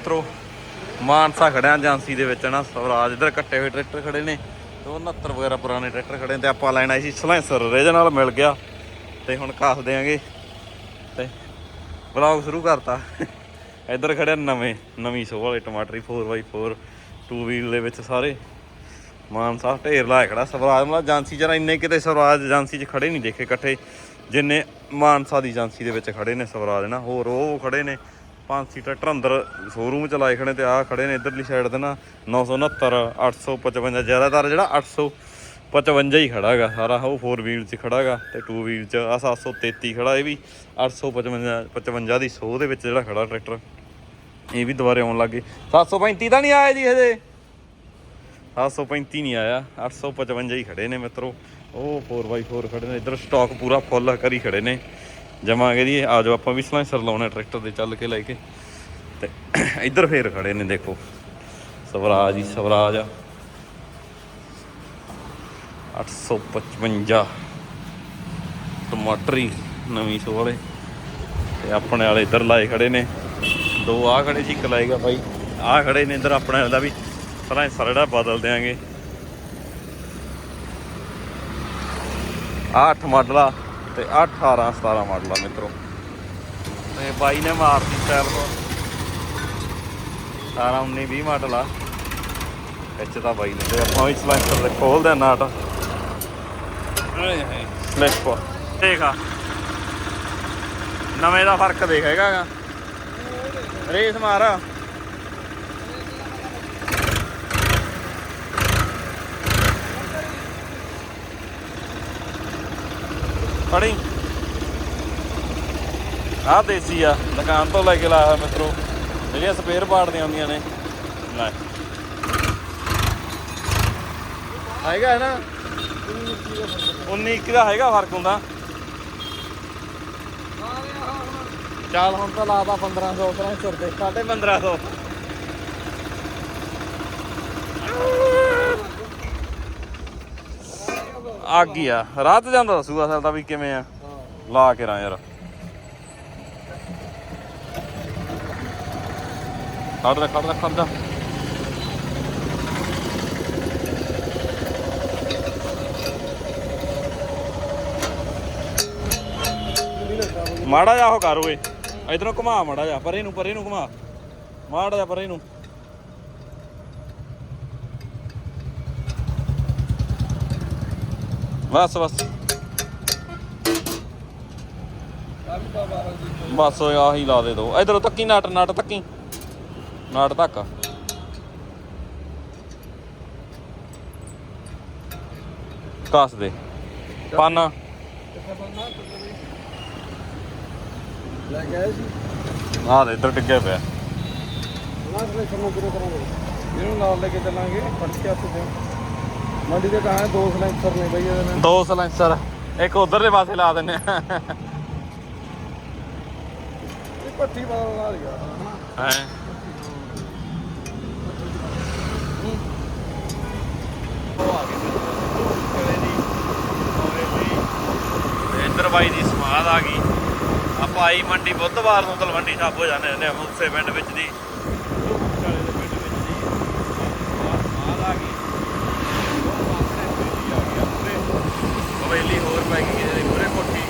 ਮਿੱਤਰੋ, ਮਾਨਸਾ ਖੜਿਆ ਏਜੰਸੀ ਦੇ ਵਿੱਚ ਨਾ, ਸਵਰਾਜ। ਇਧਰ ਕੱਟੇ ਹੋਏ ਟਰੈਕਟਰ ਖੜੇ ਨੇ ਤੇ ਉਹ 69 ਵਗੈਰਾ ਪੁਰਾਣੇ ਟਰੈਕਟਰ ਖੜੇ ਨੇ ਤੇ ਆਪਾਂ ਲੈਣਾ ਸੀ ਸਲੈਂਸਰ ਰੇਜ ਨਾਲ ਮਿਲ ਗਿਆ। ਤੇ ਹੁਣ ਕਾਸ ਦੇਾਂਗੇ ਤੇ ਵਲੌਗ ਸ਼ੁਰੂ ਕਰਤਾ। ਇੱਧਰ ਖੜਿਆ ਨਵੇਂ, ਨਵੀਂ ਸੋ ਵਾਲੇ ਟਮਾਟਰੀ 4x4 ਟੂ ਵੀਲ ਦੇ ਵਿੱਚ ਸਾਰੇ। ਮਾਨਸਾ ਢੇਰ ਲਾਇਆ ਖੜਾ ਸਵਰਾਜ। ਮਤਲਬ ਏਜੰਸੀ ਜਰਾ ਇੰਨੇ ਕਿਤੇ ਸਵਰਾਜ ਏਜੰਸੀ 'ਚ ਖੜੇ ਨਹੀਂ ਦੇਖੇ ਇਕੱਠੇ, ਜਿੰਨੇ ਮਾਨਸਾ ਦੀ ਏਜੰਸੀ ਦੇ ਵਿੱਚ ਖੜੇ ਨੇ ਸਵਰਾਜ ਨਾ। ਹੋਰ ਉਹ ਖੜੇ ਨੇ। ਪੰਜ ਸੀ ਟਰੈਕਟਰ ਅੰਦਰ ਸ਼ੋਰੂਮ ਚ ਲਾਏ ਖੜੇ ਤੇ ਆ ਖੜੇ ਨੇ ਇਧਰਲੀ ਸਾਈਡ ਤੇ ਨਾ 969 855 ਜ਼ਿਆਦਾਤਰ ਜਿਹੜਾ 855 ਹੀ ਖੜਾ ਸਾਰਾ ਉਹ 4 ਵੀਲ 'ਚ ਖੜਾ ਹੈਗਾ ਤੇ 2 ਵੀਲ 'ਚ ਆ 733 ਖੜਾ ਇਹ ਵੀ 855 55 ਦੀ 100 ਦੇ ਵਿੱਚ ਜਿਹੜਾ ਖੜਾ ਟਰੈਕਟਰ ਇਹ ਵੀ ਦੁਬਾਰੇ ਆਉਣ ਲੱਗੇ 735 ਤਾਂ ਨਹੀਂ ਆਇਆ ਜੀ ਹਜੇ। 735 ਨਹੀਂ ਆਇਆ 855 ਹੀ ਖੜੇ ਨੇ ਮਿੱਤਰੋ। ਉਹ 4x4 ਖੜੇ ਨੇ, ਇਧਰ ਸਟਾਕ ਪੂਰਾ ਫੁੱਲ ਕਰੀ ਖੜੇ ਨੇ। ਜਮਾਂਗੇ ਜੀ, ਆ ਜਾਓ ਆਪਾਂ ਵੀ ਸਲਾਈਸਰ ਲਾਉਣਾ ਟਰੈਕਟਰ ਦੇ ਚੱਲ ਕੇ ਲੈ ਕੇ। ਤੇ ਇੱਧਰ ਫੇਰ ਖੜੇ ਨੇ ਦੇਖੋ। ਸਵਰਾਜ ਹੀ ਸਵਰਾਜ। ਆ 855 ਟਮਾਟਰੀ ਨਵੀਂ ਸੋ ਵਾਲੇ। ਤੇ ਆਪਣੇ ਵਾਲੇ ਇੱਧਰ ਲਾਏ ਖੜੇ ਨੇ। ਦੋ ਆ ਖੜੇ ਸੀ, ਇੱਕ ਲਾਏਗਾ ਬਾਈ। ਆ ਖੜੇ ਨੇ ਇੱਧਰ ਆਪਣੇ ਵਾਲੇ ਦਾ ਵੀ। ਸਲਾਈਸਰ ਜਿਹੜਾ ਬਦਲ ਦਿਆਂਗੇ। ਆਹ 8 ਮਾਡਲ ਆ ਤੇ ਆਹ 18 17 ਮਾਡਲ ਆ ਮਿੱਤਰੋ। ਤੇ ਬਾਈ ਨੇ ਮਾਰਤੀ ਸਟਾਈਲ ਤੋਂ। 18 19 20 ਮਾਡਲ ਆ। ਵਿੱਚ ਤਾਂ ਬਾਈ ਨੇ। ਤੇ ਆਪਾਂ ਵੀ ਸਲੈਂਸਰ ਦੇ ਖੋਲਦੇ ਆ ਨਾਟ। ਸਲੈਸ਼ ਪਾ ਦੇਖ ਆ। ਨਵੇਂ ਦਾ ਫ਼ਰਕ ਦੇਖ ਹੈਗਾ। ਰੇਸ ਮਾਰ। ਫੜੀ ਆਹ ਦੇਸੀ ਆ ਦੁਕਾਨ ਤੋਂ ਲੈ ਕੇ ਲਾਇਆ ਹੋਇਆ ਮਿੱਤਰੋ। ਜਿਹੜੀਆਂ ਸਪੇਅਰ ਪਾਰਟ ਦੀਆਂ ਹੁੰਦੀਆਂ ਨੇ। ਲੈ। ਹੈਗਾ ਹੈ ਨਾ? 19 21 ਦਾ ਹੈਗਾ ਫ਼ਰਕ ਹੁੰਦਾ। ਚੱਲ ਹੁਣ ਤਾਂ ਲਾਤਾ 1500 300 ਤੇ ਸਾਢੇ 1500 ਆ। ਰਾਤ ਜਾਂਦਾ ਦੱਸੂਗਾ ਅਸਲ ਤਾਂ ਵੀ ਕਿਵੇਂ ਆ? ਲਾ ਕੇ ਰਾਂ ਯਾਰ। ਖੜ ਜਾ ਖੜ ਜਾ ਖੜ ਜਾ। ਮਾੜਾ ਜਾ ਉਹ ਕਰ ਓਏ। ਇਧਰੋਂ ਘੁਮਾ ਮਾੜਾ ਜਾ ਪਰੇ ਨੂੰ ਪਰੇ ਨੂੰ ਘੁਮਾ। ਮਾੜਾ ਜਾ ਪਰੇ ਨੂੰ। ਬਸ ਬਸ। ਬਸ ਆਹੀ ਲਾ ਦੇ ਦੋ। ਇਧਰੋਂ ਤੱਕੀ ਨਟ ਨਟ ਤੱਕੀ। ਨਟ ਤੱਕ। ਕੱਸ ਦੇ। ਪੰਨ। ਲੈ ਸੀ। ਆਹ ਦੇ ਇੱਧਰ ਟਿੱਗਿਆ ਪਿਆ। ਨਾਲ ਲੈ ਕੇ ਚੱਲਾਂਗੇ ਕੇ ਹੱਥ ਤੇ। ਮੰਡੀ ਦੇ ਕਹਾਂ ਦੋ ਸਲੈਂਸਰ ਨੇ ਬਈ ਇਹਦੇ ਨਾਲ। ਦੋ ਸਲੈਂਸਰ। ਇੱਕ ਉਧਰਲੇ ਪਾਸੇ ਲਾ ਦਿੰਨੇ ਆ। ਇਹ ਪੱਠੀ ਨਾਲ ਗਿਆ ਹਨਾ? ਹੈ। ਇੰਦਰ ਬਾਈ ਦੀ ਸਮਾਦ ਆ ਗਈ। ਆਪਾਂ ਆਈ ਮੰਡੀ ਬੁੱਧਵਾਰ ਨੂੰ ਤਲਵੰਡੀ ਸਾਹਿਬ ਹੋ ਜਾਂਦੇ ਨੇ ਮੂਸੇ ਪਿੰਡ ਵਿੱਚ ਦੀ ਚਾਲੇ ਦੇ ਪਿੰਡ ਵਿੱਚ ਦੀ ਸਮਾਦ ਆ ਗਈ ਹਵੇਲੀ ਹੋਰ ਪੈ ਗਈ ਇਹਦੇ ਪੂਰੇ ਕੋਠੀ।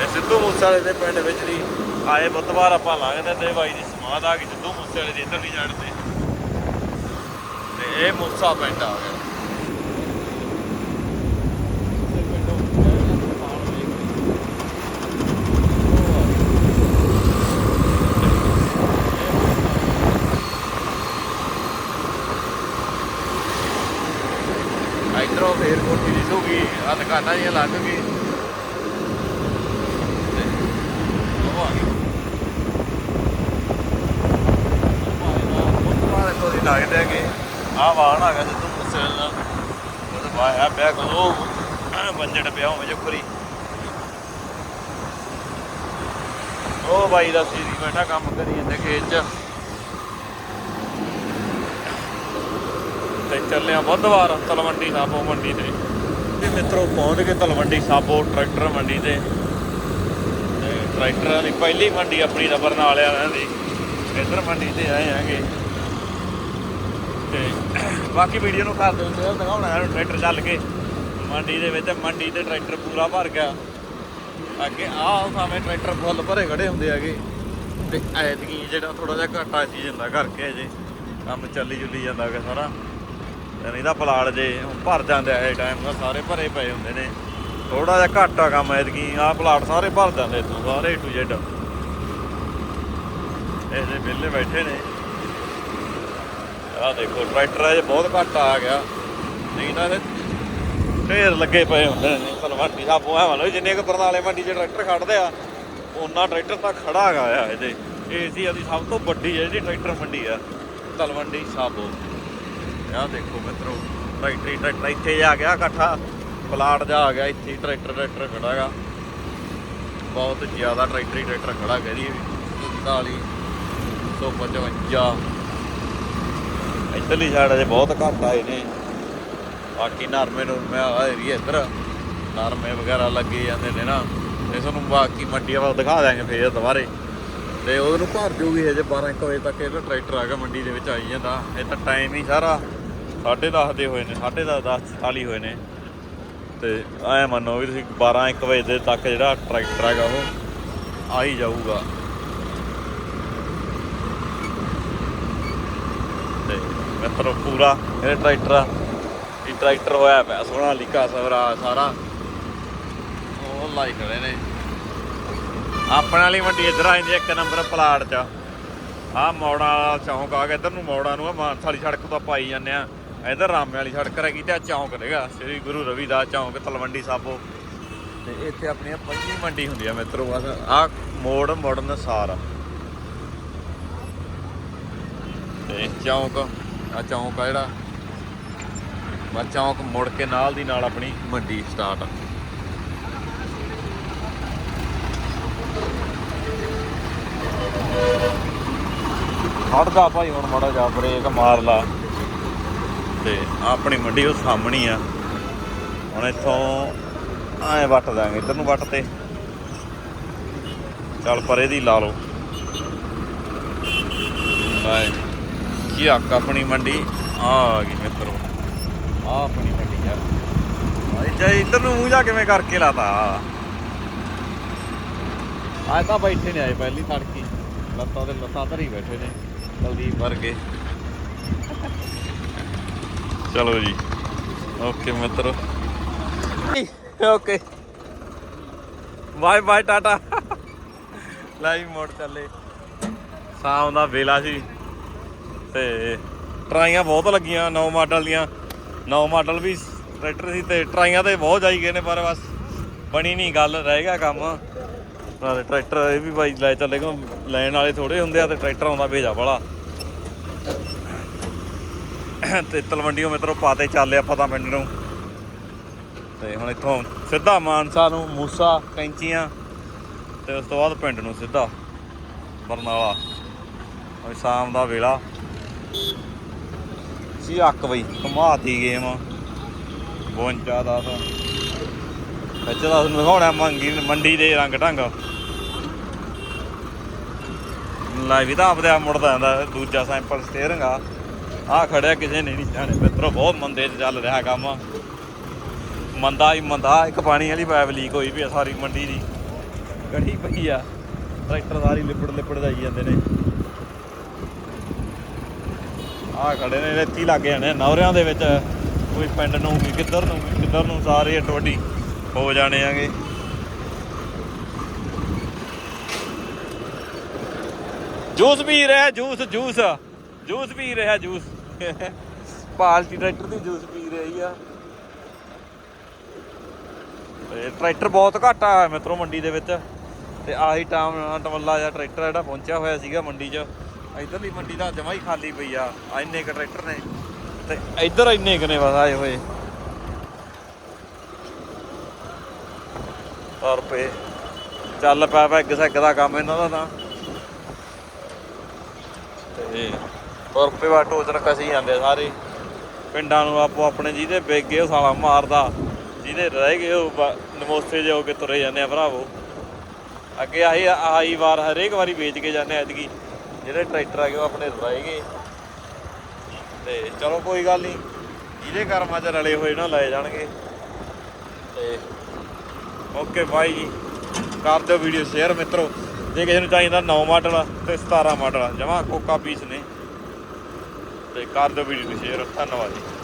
ਇਹ ਸਿੱਧੂ ਮੂਸੇਵਾਲੇ ਦੇ ਪਿੰਡ ਵਿੱਚ ਦੀ ਆਏ ਬੁੱਧਵਾਰ ਆਪਾਂ ਲੰਘਦੇ ਤੇ ਬਾਈ ਦੀ ਸਮਾਧ ਆ ਗਈ, ਸਿੱਧੂ ਮੂਸੇਵਾਲੇ ਦੀ ਇੱਧਰਲੀ ਸਾਈਡ ਤੇ ਤੇ ਇਹ ਮੂਸਾ ਪਿੰਡ ਆ ਗਿਆ ਇਧਰੋਂ ਫੇਰ ਕੋਠੀ ਦਿਸੂਗੀ ਆ ਦੁਕਾਨਾਂ ਲੱਗ ਗਈ। ਤੇ ਉਹ ਆ ਵਾਹਣ ਆ ਗਿਆ ਸਿੱਧੂ ਮੂਸੇ ਦਾ ਉਹਦੇ ਵਾਇਆ ਪਿਆ ਕੋ ਬੰਜੜ ਪਿਆ ਹੋਵੇ ਜੁਕਰੀ ਉਹ ਬਾਈ ਦਾ ਸੀਰੀ ਬੈਠਾ ਕੰਮ ਕਰੀ ਜਾਂਦੇ ਖੇਤ ਚ। ਤੇ ਚੱਲੇ ਬੁੱਧਵਾਰ, ਤਲਵੰਡੀ ਸਾਬੋ ਮੰਡੀ ਤੇ। ਤੇ ਮਿੱਤਰੋ ਪਹੁੰਚ ਗਏ ਤਲਵੰਡੀ ਸਾਬੋ ਟਰੈਕਟਰ ਮੰਡੀ ਤੇ। ਟਰੈਕਟਰਾਂ ਦੀ ਪਹਿਲੀ ਮੰਡੀ ਆਪਣੀ ਰਬਰ ਨਾਲ ਵਾਲਿਆਂ ਦੀ। ਇੱਧਰ ਮੰਡੀ ਤੇ ਆਏ ਆਂਗੇ ਤੇ ਬਾਕੀ ਵੀਡੀਓ ਨੂੰ ਕਰ ਦਿਓ ਸ਼ੇਅਰ ਦਿਖਾਉਣਾ ਹੈ, ਟਰੈਕਟਰ ਚੱਲ ਕੇ। ਮੰਡੀ ਦੇ ਵਿੱਚ ਮੰਡੀ ਤੇ ਟਰੈਕਟਰ ਪੂਰਾ ਭਰ ਗਿਆ। ਅੱਗੇ ਆਹ ਸਾਵੇਂ ਟਰੈਕਟਰ ਫੁੱਲ ਭਰੇ ਖੜੇ ਹੁੰਦੇ ਹੈਗੇ। ਤੇ ਐਤਕੀ ਜਿਹੜਾ ਥੋੜਾ ਜਿਹਾ ਘਾਟਾ ਸੀ ਜਾਂਦਾ ਕਰਕੇ ਜੇ ਕੰਮ ਚੱਲੀ ਜੁਲੀ ਜਾਂਦਾ ਹੈਗਾ ਸਾਰਾ। ਤੇ ਨਹੀਂ ਤਾਂ ਪਲਾੜ ਜੇ ਭਰ ਜਾਂਦੇ ਆ ਟਾਈਮ ਦਾ ਸਾਰੇ ਭਰੇ ਪਏ ਹੁੰਦੇ ਨੇ। ਥੋੜਾ ਜਿਹਾ ਘਾਟਾ ਕੰਮ ਐਤਕੀ ਆਹ ਪਲਾਟ ਸਾਰੇ ਭਰ ਜਾਂਦੇ ਇੱਥੋਂ, ਸਾਰੇ ਟੂ ਜ਼ੈਡ ਇਹਦੇ ਵਿਹਲੇ ਬੈਠੇ ਨੇ। ਆਹ ਦੇਖੋ, ਟਰੈਕਟਰ ਅਜੇ ਬਹੁਤ ਘੱਟ ਆ ਗਿਆ। ਨਹੀਂ ਤਾਂ ਢੇਰ ਲੱਗੇ ਪਏ ਹੁੰਦੇ ਨੇ। ਤਲਵਾਟੀ ਸਾਬੋ ਐ ਮੰਨ ਜਿੰਨੇ ਕੁ ਬਰਨਾਲੇ ਮੰਡੀ 'ਚ ਟਰੈਕਟਰ ਖੜਦੇ ਆ ਉਹਨਾਂ ਟਰੈਕਟਰ ਤਾਂ ਖੜਾ ਹੈਗਾ ਆ ਇਹਦੇ। ਏਸ਼ੀਆ ਦੀ ਸਭ ਤੋਂ ਵੱਡੀ ਜਿਹੜੀ ਟਰੈਕਟਰ ਮੰਡੀ ਆ, ਤਲਵੰਡੀ ਸਾਬੋ। ਆਹ ਦੇਖੋ ਮਿੱਤਰੋ ਟਰੈਕਟਰ ਟਰੈਕਟਰ ਇੱਥੇ ਆ ਗਿਆ ਇਕੱਠਾ, ਪਲਾਟ ਜਾ ਆ ਗਿਆ ਇੱਥੇ ਹੀ ਟਰੈਕਟਰ ਟਰੈਕਟਰ ਖੜਾ ਹੈਗਾ ਬਹੁਤ ਜ਼ਿਆਦਾ ਟਰੈਕਟਰ ਹੀ ਟਰੈਕਟਰ ਖੜਾ ਕਰੀ 41 155 ਇੱਧਰਲੀ ਸਾਈਡ ਅਜੇ ਬਹੁਤ ਘੱਟ ਆਏ ਨੇ। ਬਾਕੀ ਨਰਮੇ ਨੂੰ ਮੈਂ ਆ ਏਰੀਆ ਇੱਧਰ। ਨਰਮੇ ਵਗੈਰਾ ਲੱਗੇ ਜਾਂਦੇ ਨੇ ਨਾ। ਤੇ ਤੁਹਾਨੂੰ ਬਾਕੀ ਮੰਡੀਆਂ ਵੱਲ ਦਿਖਾ ਦਾਂਗੇ ਫੇਰ ਦੁਬਾਰੇ। ਤੇ ਉਹਨੂੰ ਭਰ ਜੂਗੀ ਹਜੇ 12 1 ਵਜੇ ਤੱਕ ਇਹਦਾ ਟਰੈਕਟਰ ਆ ਗਿਆ ਮੰਡੀ ਦੇ ਵਿੱਚ ਆਈ ਜਾਂਦਾ। ਇਹ ਤਾਂ ਟਾਈਮ ਹੀ ਸਾਰਾ। 10:30 ਦੇ ਹੋਏ ਨੇ 10:30 10 40 ਹੋਏ ਨੇ। ਤੇ ਐ ਮੰਨੋ ਵੀ ਤੁਸੀਂ 12 1 ਵਜੇ ਦੇ ਤੱਕ ਜਿਹੜਾ ਟਰੈਕਟਰ ਹੈਗਾ ਉਹ ਆ ਹੀ ਜਾਊਗਾ। ਤੇ ਮਿੱਤਰੋ ਪੂਰਾ ਇਹ ਟਰੈਕਟਰ ਆ। ਇਹ ਟਰੈਕਟਰ ਹੋਇਆ ਪਿਆ, ਸੋਹਣਾ ਲਿਕਾ ਸਵਰਾ ਸਾਰਾ। ਉਹ ਲਾਈ ਖੜੇ ਨੇ। ਆਪਣੇ ਵਾਲੀ ਮੰਡੀ ਇੱਧਰ ਆ ਜਾਂਦੀ ਇੱਕ ਨੰਬਰ ਪਲਾਟ 'ਚ। ਆ ਮੌੜਾਂ ਵਾਲਾ ਚੌਂਕ ਆ ਗਿਆ ਇੱਧਰ ਨੂੰ ਮੌੜਾਂ ਨੂੰ ਆ, ਮਾਨਸਾ ਵਾਲੀ ਸੜਕ ਤੋਂ ਆਪਾਂ ਆਈ ਜਾਂਦੇ ਆ। ਇੱਧਰ ਰਾਮੇ ਵਾਲੀ ਸੜਕ ਰਹਿ ਗਈ ਤੇ ਆ ਚੌਂਕ ਰਹੇਗਾ ਸ੍ਰੀ ਗੁਰੂ ਰਵਿਦਾਸ ਚੌਂਕ, ਤਲਵੰਡੀ ਸਾਬੋ। ਤੇ ਇੱਥੇ ਆਪਣੀ ਆਹ ਮੰਡੀ ਹੁੰਦੀ ਆ ਮਿੱਤਰੋ, ਬਸ ਆ ਮੋੜ ਮੋੜਨ ਸਾਰ ਤੇ ਚੌਂਕ ਆ ਚੌਂਕ ਆ ਜਿਹੜਾ। ਬਸ ਚੌਂਕ ਮੁੜ ਕੇ ਨਾਲ ਦੀ ਨਾਲ ਆਪਣੀ ਮੰਡੀ ਸਟਾਰਟ ਖੜਦਾ ਭਾਈ, ਹੁਣ ਮਾੜਾ ਜਾ ਬ੍ਰੇਕ ਮਾਰ ਲਾ। ਤੇ ਆਪਣੀ ਮੰਡੀ ਉਹ ਸਾਹਮਣੀ ਆ। ਹੁਣ ਇੱਥੋਂ ਐ ਵੱਟ ਦਾਂਗੇ ਇੱਧਰ ਨੂੰ ਵੱਟ ਤੇ। ਚੱਲ ਪਰੇ ਦੀ ਲਾ ਲਓ। ਲੈ ਕੀ ਆਕ ਆਪਣੀ ਮੰਡੀ? ਆ ਗਈ ਮਿੱਤਰੋ, ਆ ਆਪਣੀ ਮੰਡੀ ਯਾਰ ਭਾਈ ਜੇ ਇੱਧਰ ਨੂੰ ਮੂੰਹ ਜਾ ਕਿਵੇਂ ਕਰਕੇ ਲਾਤਾ? ਆਏ ਤਾਂ ਬੈਠੇ ਨੇ ਆਏ, ਪਹਿਲੀ ਤੜਕੀ ਲੱਤਾਂ ਤੇ ਲੱਤਾਂ ਧਰੀ ਬੈਠੇ ਨੇ। ਕੁਲਦੀਪ ਵਰਗੇ। ਚਲੋ ਜੀ। ਓਕੇ ਮਿੱਤਰੋ। Okay bye bye tata live mode ਚੱਲੇ। ਸ਼ਾਮ ਦਾ ਵੇਲਾ ਸੀ। ਤੇ ਟਰਾਈਆਂ ਬਹੁਤ ਲੱਗੀਆਂ ਨੌ ਮਾਡਲ ਦੀਆਂ। ਨੌ ਮਾਡਲ ਵੀ ਟਰੈਕਟਰ ਸੀ ਤੇ ਟਰਾਈਆਂ ਤੇ ਬਹੁਤ ਜਾਈ ਗਏ ਨੇ, ਪਰ ਬਸ ਬਣੀ ਨਹੀਂ ਗੱਲ, ਰਹਿ ਗਿਆ ਕੰਮ। ਨਾਲੇ ਟਰੈਕਟਰ ਇਹ ਵੀ ਬਾਈ ਲੈ ਚੱਲੇ ਕੋ ਲੈਣ ਵਾਲੇ ਥੋੜੇ ਹੁੰਦੇ ਆ ਤੇ ਟਰੈਕਟਰ ਆਉਂਦਾ ਭੇਜਾ ਵਾਲਾ। ਤੇ ਤਲਵੰਡੀਓ ਮਿੱਤਰੋ ਪਾਤੇ ਚੱਲੇ ਆਪਾਂ ਤਾਂ ਪਿੰਡ ਨੂੰ। ਤੇ ਹੁਣ ਇੱਥੋਂ ਸਿੱਧਾ ਮਾਨਸਾ ਨੂੰ, ਮੂਸਾ, ਕੈਂਚੀਆਂ ਤੇ ਉਸ ਤੋਂ ਬਾਅਦ ਪਿੰਡ ਨੂੰ ਸਿੱਧਾ ਬਰਨਾਲਾ। ਹੁਣ ਸ਼ਾਮ ਦਾ ਵੇਲਾ। ਸੀ ਅੱਕ ਬਈ ਘੁਮਾਤੀ ਗੇਮ 52 ਦਾ ਤਾਂ ਵਿੱਚ ਦਾ ਤੁਹਾਨੂੰ ਦਿਖਾਉਣਾ, ਮੰਗੀ, ਮੰਡੀ ਦੇ ਰੰਗ ਢੰਗ। ਲੈ ਵੀ ਤਾਂ ਆਪਦੇ ਆਪ ਮੁੜਦਾ ਜਾਂਦਾ, ਦੂਜਾ ਸੈਂਪਲ ਸਟੀਅਰਿੰਗ ਆ। ਆ ਖੜਿਆ ਕਿਸੇ ਨੇ ਨਹੀਂ ਜਾਣੇ। ਮਿੱਤਰੋ, ਬਹੁਤ ਮੰਦੇ 'ਚ ਚੱਲ ਰਿਹਾ ਕੰਮ। ਮੰਦਾ ਹੀ ਮੰਦਾ। ਇੱਕ ਪਾਣੀ ਵਾਲੀ ਪਾਈਪ ਲੀਕ ਹੋਈ ਵੀ ਆ ਸਾਰੀ ਮੰਡੀ ਦੀ। ਕੜੀ ਪਈ ਆ। ਟਰੈਕਟਰ ਸਾਰੀ ਲਿਪੜ ਲਿਪੜ ਜਾਈ ਜਾਂਦੇ ਨੇ। ਆ ਖੜੇ ਨੇ, ਰੇਤੀ ਲੱਗ ਜਾਣੇ ਨੌਰਿਆਂ ਦੇ ਵਿੱਚ ਕੋਈ ਪਿੰਡ ਨੂੰ ਵੀ, ਕਿੱਧਰ ਨੂੰ ਵੀ, ਕਿੱਧਰ ਨੂੰ ਸਾਰੇ ਅੱਡੋ-ਅੱਡੀ ਹੋ ਜਾਣੇ ਆਗੇ। ਜੂਸ ਪੀ ਰਿਹਾ, ਜੂਸ ਜੂਸ। ਜੂਸ ਪੀ ਰਿਹਾ, ਜੂਸ। ਪਾਲਟੀ ਟਰੈਕਟਰ ਦੀ ਜੂਸ ਪੀ ਰਹੀ ਆ। ਤੇ ਟਰੈਕਟਰ ਬਹੁਤ ਘੱਟ ਆਇਆ ਮਿੱਤਰੋ ਮੰਡੀ ਦੇ ਵਿੱਚ। ਤੇ ਆਹੀ ਟਾਮ ਟਵੱਲਾ ਜਾਂ ਟਰੈਕਟਰ ਜਿਹੜਾ ਪਹੁੰਚਿਆ ਹੋਇਆ ਸੀਗਾ ਮੰਡੀ 'ਚ। ਇਧਰਲੀ ਮੰਡੀ ਦਾ ਜਮਾ ਹੀ ਖਾਲੀ ਪਈ ਆ ਇੰਨੇ ਕ ਟਰੈਕਟਰ ਨੇ। ਤੇ ਇੱਧਰ ਇੰਨੇ ਕ ਨੇ ਬਸ ਆਏ ਹੋਏ। ਔਰ ਰੁਪਏ ਚੱਲ ਪਿਆ ਪੈਗ ਸੈਗ ਦਾ ਕੰਮ ਇਹਨਾਂ ਦਾ ਤਾਂ। ਤੇ ਰੁਪਏ ਵਾ ਟੋਚਨ ਕਸੀ ਜਾਂਦੇ ਸਾਰੇ। ਪਿੰਡਾਂ ਨੂੰ ਆਪੋ ਆਪਣੇ ਜਿਹਦੇ ਵੇਗੇ ਉਹ ਸਾਲਾ ਮਾਰਦਾ, ਜਿਹਦੇ ਰਹਿ ਗਏ ਉਹ ਬ- ਨਮੋਸੇ ਜਿਹੇ ਹੋ ਕੇ ਤੁਰੇ ਜਾਂਦੇ ਆ ਭਰਾਵੋ। ਅੱਗੇ ਆਹੀ ਆਹੀ ਵਾਰ ਹਰੇਕ ਵਾਰੀ ਵੇਚ ਕੇ ਜਾਂਦੇ ਐਤਕੀ, ਜਿਹੜੇ ਟਰੈਕਟਰ ਆ ਗਏ ਉਹ ਆਪਣੇ ਰਹਿ ਗਏ। ਤੇ ਚਲੋ ਕੋਈ ਗੱਲ ਨਹੀਂ ਜਿਹਦੇ ਕਰਮਾਂ 'ਚ ਰਲੇ ਹੋਏ ਨਾ ਲੈ ਜਾਣਗੇ। ਤੇ ਓਕੇ ਬਾਈ ਜੀ, ਕਰ ਦਿਓ ਵੀਡੀਓ ਸ਼ੇਅਰ ਮਿੱਤਰੋ। ਜੇ ਕਿਸੇ ਨੂੰ ਚਾਹੀਦਾ 9 ਮਾਡਲ ਤੇ 17 ਮਾਡਲ, ਜਮਾ ਕੋਕਾ ਪੀਸ ਨੇ। ਤੇ ਕਰ ਦਿਓ ਵੀਡੀਓ ਨੂੰ ਸ਼ੇਅਰ ਧੰਨਵਾਦ ਜੀ।